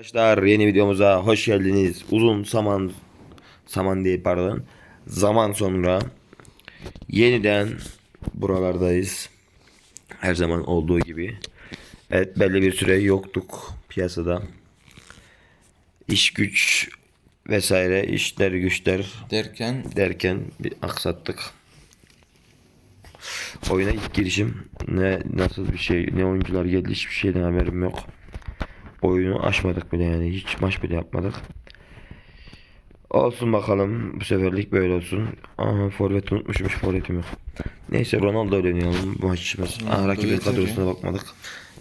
Arkadaşlar yeni videomuza hoş geldiniz. Uzun zaman zaman değil pardon. Zaman sonra yeniden buralardayız. Her zaman olduğu gibi. Evet belli bir süre yoktuk piyasada. İş güç vesaire işler güçler derken derken bir aksattık. Oyuna ilk girişim ne nasıl bir şey ne oyuncular geldi hiçbir şeyden haberim yok. Oyunu açmadık bile yani hiç maç bile yapmadık. Olsun bakalım bu seferlik böyle olsun. Aha forvet unutmuşmuş forvetim yok. Neyse Ronaldo oynayalım bu Ronaldo rakibin yeter kadrosuna bakmadık.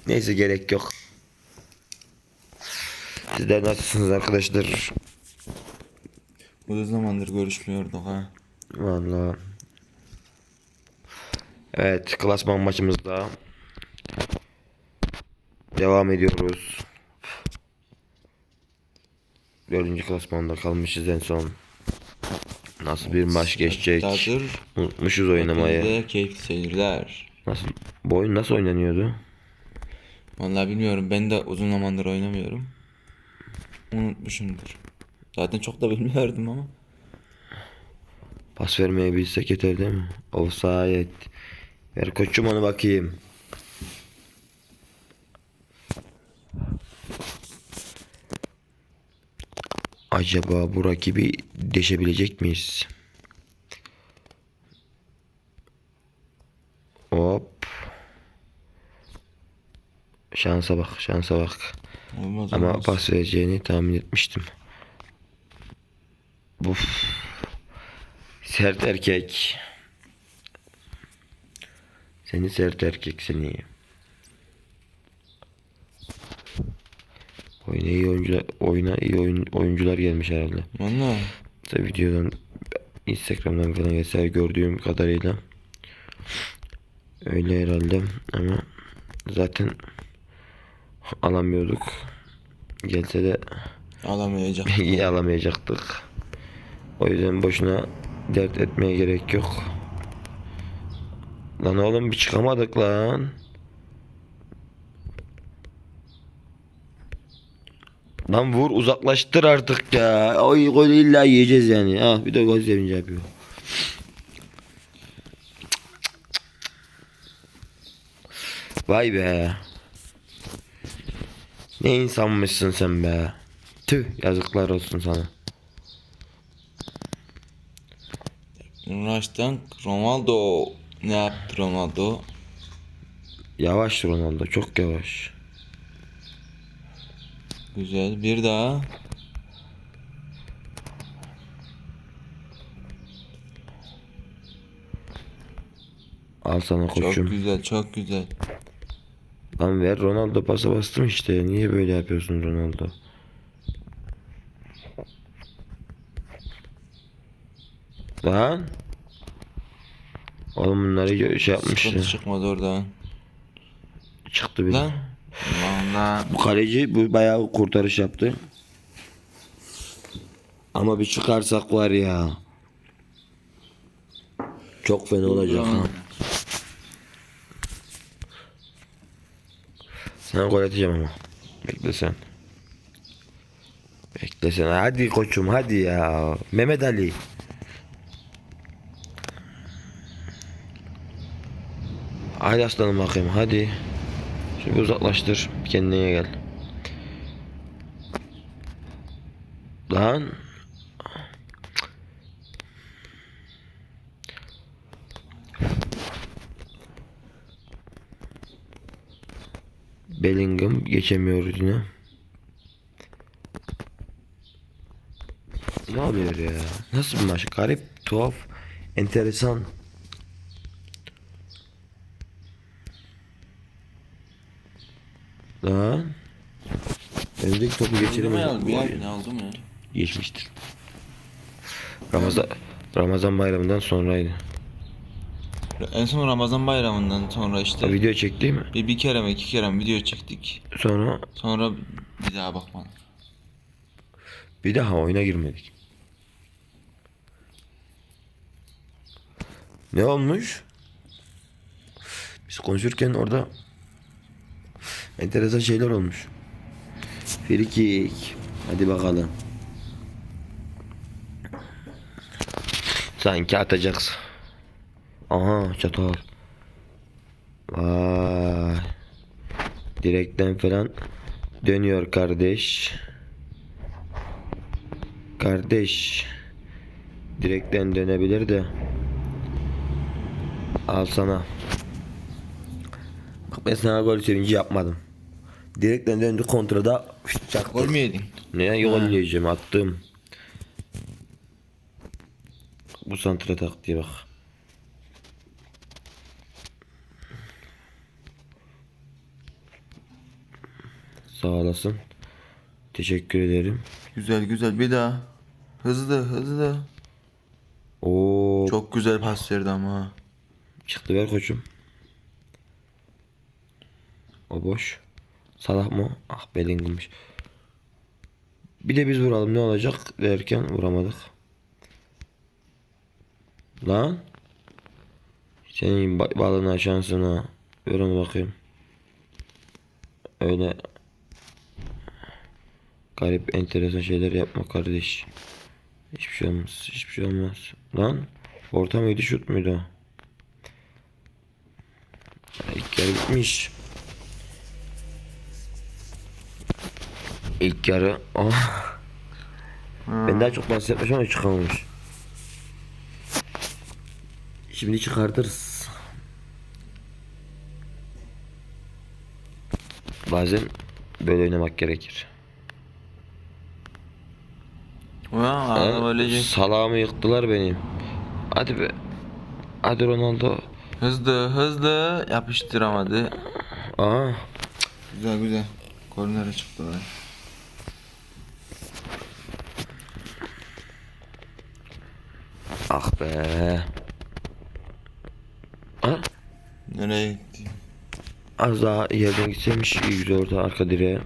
Neyse gerek yok. Sizler nasılsınız arkadaşlar? uzun zamandır görüşmüyorduk ha. Vallahi. Evet, klasman maçımızda devam ediyoruz. Dördüncü klasmanda kalmışız en son. Nasıl bir maç geçecek? Hazır. Unutmuşuz oynamayı. Hepinize keyifli seyirler. Nasıl bu oyun nasıl oynanıyordu? Vallahi bilmiyorum ben de uzun zamandır oynamıyorum. Unutmuşumdur. Zaten çok da bilmiyordum ama. Pas vermeyi bilsek yeter değil mi? Offside. Ver koçum onu bakayım. Acaba bu rakibi deşebilecek miyiz? Hop. Şansa bak, şansa bak. Olmaz Ama olmaz. pas vereceğini tahmin etmiştim. Uf. Sert erkek. Seni sert erkek seni. Oyuna iyi oyuncular, oyuna iyi oyun, oyuncular gelmiş herhalde. Vallahi. Tabii videodan, Instagram'dan falan vesaire gördüğüm kadarıyla öyle herhalde ama zaten alamıyorduk. Gelse de Alamayacak. iyi alamayacaktık. O yüzden boşuna dert etmeye gerek yok. Lan oğlum bir çıkamadık lan. Lan vur uzaklaştır artık ya. Oy gol illa yiyeceğiz yani. Ah bir de gol sevinci yapıyor. Vay be. Ne insanmışsın sen be. Tüh yazıklar olsun sana. Raş'tan Ronaldo. Ne yaptı Ronaldo? Yavaş Ronaldo çok yavaş. Güzel. Bir daha. Al sana Çok koçum. güzel. Çok güzel. Lan ver Ronaldo pasa bastım işte. Niye böyle yapıyorsun Ronaldo? Lan. Oğlum bunları şey yapmış ya. Sıkıntı çıkmadı oradan. Çıktı bir. Lan. Valla. Bu kaleci bu bayağı kurtarış yaptı. Ama bir çıkarsak var ya. Çok fena olacak ha. Sana gol atacağım ama. Bekle sen. Bekle sen. Hadi koçum hadi ya. Mehmet Ali. Hadi aslanım bakayım hadi. Bir uzaklaştır. Kendine gel. Lan. Bellingham geçemiyor yine. Ne oluyor ya? Nasıl bir maç? Garip, tuhaf, enteresan. Lan. Önümüzdeki topu geçiremedim. ya? Ne oldu mu ya? Geçmiştir. Ramazan Ramazan bayramından sonraydı. En son Ramazan bayramından sonra işte O video çekti mi? bir, bir kere mi iki kere mi video çektik. Sonra Sonra bir daha bakmadım. bir daha oyuna girmedik. Ne olmuş? Biz konuşurken orada enteresan şeyler olmuş. Free kick. Hadi bakalım. Sanki atacaksın. Aha çatal. Vay. Direkten falan dönüyor kardeş. Kardeş. Direkten dönebilir de. Al sana. Bak ben sana gol sevinci yapmadım. Direkten döndü kontrada çaktı. Gol mü yedin? Ne gol yiyeceğim attım. Bu santra taktiğe bak. Sağ olasın. Teşekkür ederim. Güzel güzel bir daha. Hızlı hızlı. Oo Çok güzel pas verdi ama. çıktı ver koçum. O boş. Salah mı? Ah Bellingham'mış. Bir de biz vuralım ne olacak derken vuramadık. Lan. Senin ba- balına şansına. Ver onu bakayım. Öyle garip enteresan şeyler yapma kardeş. Hiçbir şey olmaz. Hiçbir şey olmaz. Lan orta mıydı şut muydu? İlk yarı bitmiş. İlk yarı. Oh. Ben daha çok bahsetmiş ama çıkamamış. Şimdi çıkartırız. Bazen böyle oynamak gerekir. Ulan Ha, adam ölecek. Salamı yıktılar benim. Hadi be. Hadi Ronaldo. Hızlı hızlı yapıştıramadı. Aa. Güzel güzel. Kornere çıktılar. Ah be. Ha? Nereye gitti? Az daha yerden gitseymiş iyi güzel orta arka direğe.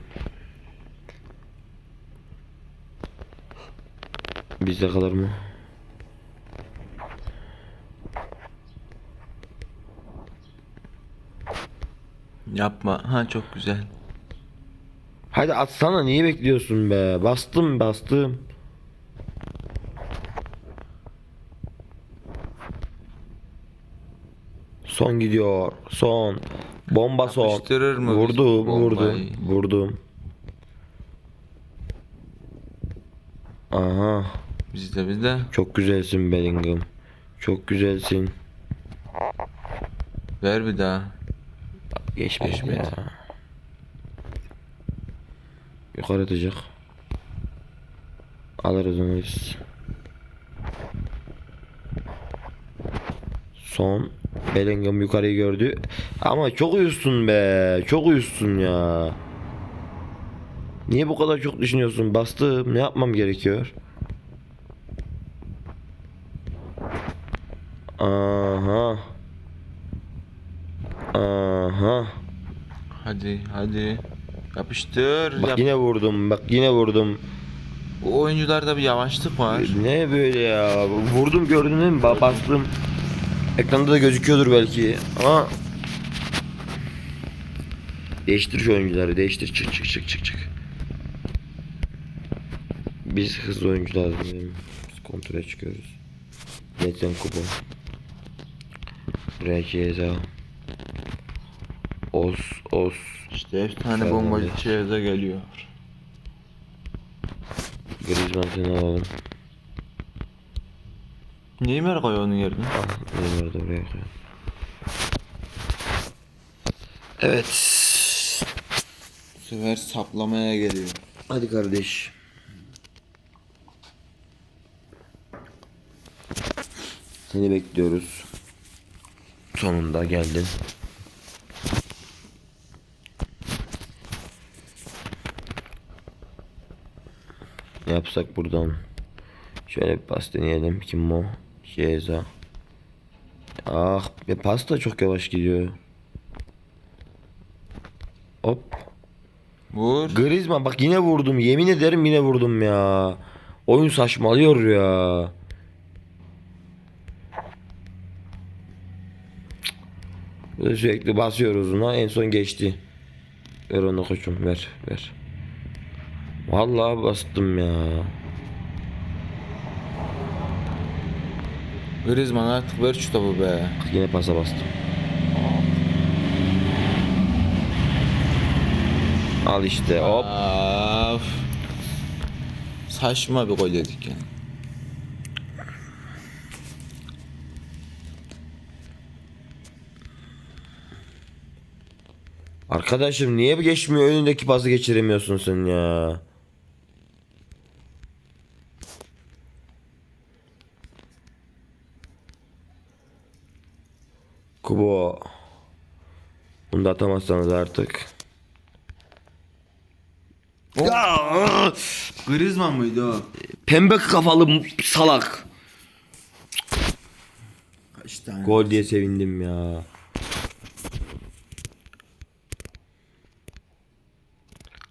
Bizde kalır mı? Yapma. Ha çok güzel. Hadi atsana niye bekliyorsun be? Bastım bastım. Son gidiyor. Son. Bomba son. Yapıştırır mı Vurdum, biz vurdum, bombayı? vurdum. Aha, Bizde bizde. çok güzelsin Bellingham. Çok güzelsin. Ver bir daha. Geçmedi Geçmedi. ya. Yukarı atacak. Alırız onu biz. Son. Bellingham yukarıyı gördü. Ama çok uyusun be. Çok uyusun ya. Niye bu kadar çok düşünüyorsun? Bastım. Ne yapmam gerekiyor? Aha. Aha. Hadi hadi. Yapıştır. Bak Yap. yine vurdum. Bak yine vurdum. Bu oyuncularda bir yavaşlık var. Ne böyle ya? Vurdum gördün mi? Ba- bastım. Ekranda da gözüküyordur belki. Ama Değiştir şu oyuncuları. Değiştir. Çık çık çık çık çık. Biz hızlı oyuncu lazım. benim. Biz kontrole çıkıyoruz. Netten kupon. Buraya ceza. Os os. İşte efsane bombacı çeyreğe geliyor. Griezmann seni alalım. Neymar koy onun yerine. Al Neymar'ı da oraya koy. Evet. Bu sefer saplamaya geliyor. Hadi kardeş. Seni bekliyoruz. Sonunda geldin. Ne yapsak buradan? Şöyle bir pas deneyelim. Kim o? Şeza. Ah, be pas da çok yavaş gidiyor. Hop. Vur. Griezmann bak yine vurdum. Yemin ederim yine vurdum ya. Oyun saçmalıyor ya. Sürekli basıyoruz ona. En son geçti. Ver onu koçum ver ver. Vallahi bastım ya. Griezmann artık ver şu topu be. Yine pasa bastım. Al işte hop. Of. Saçma bir gol yedik yani. Arkadaşım niye geçmiyor önündeki pası geçiremiyorsun sen ya. Kubo. Bunu da atamazsanız artık. Ya! Griezmann mıydı o? Pembe kafalı salak. Kaç tane? Gol diye sevindim ya.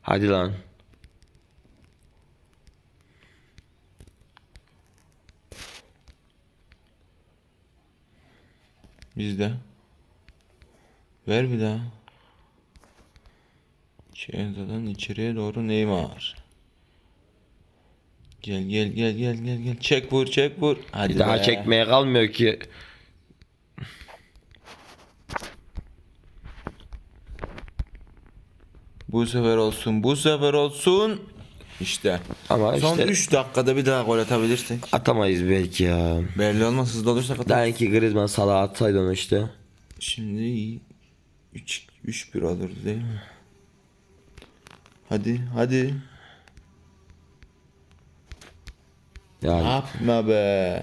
Hadi lan. Bizde. Ver bir daha. Çeyreğden içeriye doğru Neymar. Gel gel gel gel gel gel. Çek vur çek vur. Hadi Bir daha be. çekmeye kalmıyor ki. Bu sefer olsun bu sefer olsun. İşte. Ama Son işte 3 dakikada bir daha gol atabilirsek. atamayız belki ya. Belli olmaz hızlı olursak atar. Daha ki Griezmann salağa atsaydı onu işte. Şimdi 3 3 1 olurdu değil mi? Hadi hadi. Yani Yapma be.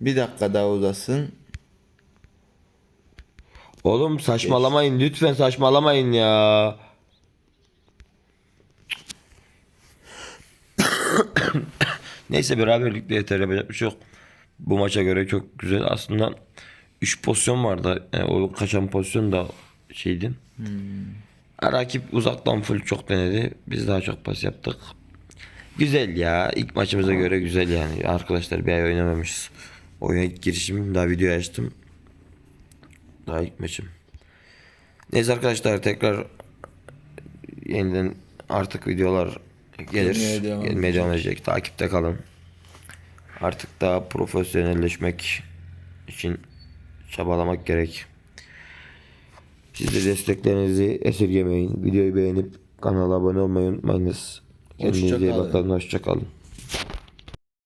Bir dakika daha uzasın. oğlum saçmalamayın lütfen saçmalamayın ya. Neyse beraberlikle yeter yapacak bir şey yok. Bu maça göre çok güzel aslında 3 pozisyon vardı. Yani o kaçan pozisyon da şeydi. Rakip uzaktan full çok denedi. Biz daha çok pas yaptık. Güzel ya. İlk maçımıza göre güzel yani. Arkadaşlar bir ay oynamamışız. Oyuna ilk girişim daha video açtım. Daha ilk maçım. Neyse arkadaşlar tekrar yeniden artık videolar gelir. Gelmeye devam Gelmeye devam edecek. Takipte kalın. Artık daha profesyonelleşmek için çabalamak gerek. Siz de desteklerinizi esirgemeyin. Videoyu beğenip kanala abone olmayı unutmayınız. Kendinize iyi bakın. Hoşçakalın.